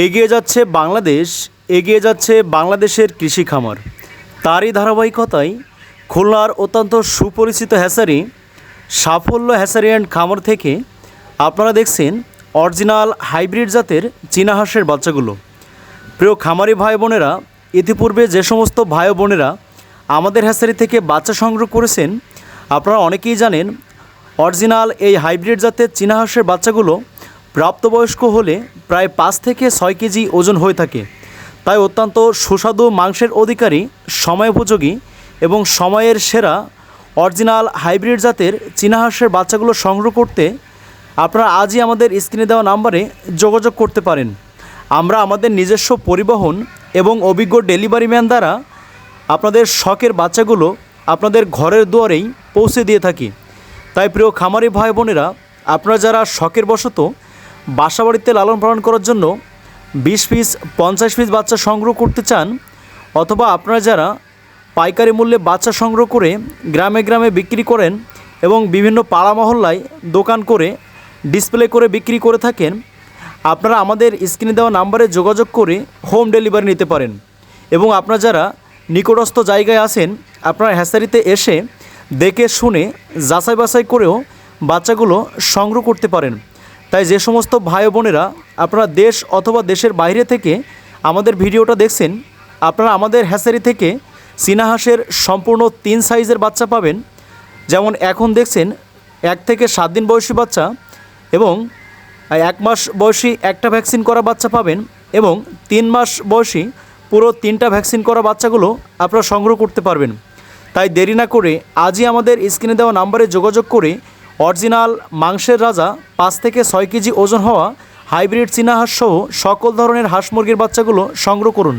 এগিয়ে যাচ্ছে বাংলাদেশ, এগিয়ে যাচ্ছে বাংলাদেশের কৃষি খামার। তারই ধারাবাহিকতায় খুলনার অত্যন্ত সুপরিচিত হ্যাসারি, সাফল্য হ্যাসারি অ্যান্ড খামার থেকে আপনারা দেখছেন অরিজিনাল হাইব্রিড জাতের চীনা হাঁসের বাচ্চাগুলো। প্রিয় খামারি ভাই বোনেরা, ইতিপূর্বে যে সমস্ত ভাই বোনেরা আমাদের হ্যাসারি থেকে বাচ্চা সংগ্রহ করেছেন, আপনারা অনেকেই জানেন, অরিজিনাল এই হাইব্রিড জাতের চীনা হাঁসের বাচ্চাগুলো প্রাপ্তবয়স্ক হলে প্রায় পাঁচ থেকে ছয় কেজি ওজন হয়ে থাকে। তাই অত্যন্ত সুস্বাদু মাংসের অধিকারী, সময়োপযোগী এবং সময়ের সেরা অরিজিনাল হাইব্রিড জাতের চীনা হাঁসের বাচ্চাগুলো সংগ্রহ করতে আপনারা আজই আমাদের স্ক্রিনে দেওয়া নাম্বারে যোগাযোগ করতে পারেন। আমরা আমাদের নিজস্ব পরিবহন এবং অভিজ্ঞ ডেলিভারি ম্যান দ্বারা আপনাদের শখের বাচ্চাগুলো আপনাদের ঘরের দুয়ারেই পৌঁছে দিয়ে থাকি। তাই প্রিয় খামারি ভাই বোনেরা, আপনারা যারা শখের বশত বাসা বাড়িতে লালন পালন করার জন্য বিশ পিস, পঞ্চাশ পিস বাচ্চা সংগ্রহ করতে চান, অথবা আপনারা যারা পাইকারি মূল্যে বাচ্চা সংগ্রহ করে গ্রামে গ্রামে বিক্রি করেন এবং বিভিন্ন পাড়া মহল্লায় দোকান করে ডিসপ্লে করে বিক্রি করে থাকেন, আপনারা আমাদের স্ক্রিনে দেওয়া নাম্বারে যোগাযোগ করে হোম ডেলিভারি নিতে পারেন। এবং আপনারা যারা নিকটস্থ জায়গায় আছেন, আপনারা হ্যাসারিতে এসে দেখে শুনে যাচাই বাছাই করেও বাচ্চাগুলো সংগ্রহ করতে পারেন। তাই যে সমস্ত ভাই বোনেরা আপনারা দেশ অথবা দেশের বাইরে থেকে আমাদের ভিডিওটা দেখছেন, আপনারা আমাদের হ্যাসারি থেকে চীনা হাঁসের সম্পূর্ণ তিন সাইজের বাচ্চা পাবেন। যেমন এখন দেখছেন, এক থেকে সাত দিন বয়সী বাচ্চা এবং এক মাস বয়সী একটা ভ্যাকসিন করা বাচ্চা পাবেন এবং তিন মাস বয়সী পুরো তিনটা ভ্যাকসিন করা বাচ্চাগুলো আপনারা সংগ্রহ করতে পারবেন। তাই দেরি না করে আজই আমাদের স্ক্রিনে দেওয়া নাম্বারে যোগাযোগ করে অরিজিনাল মাংসের রাজা, পাঁচ থেকে ছয় কেজি ওজন হওয়া হাইব্রিড চীনা হাঁস সহ সকল ধরনের হাঁস মুরগির বাচ্চাগুলো সংগ্রহ করুন।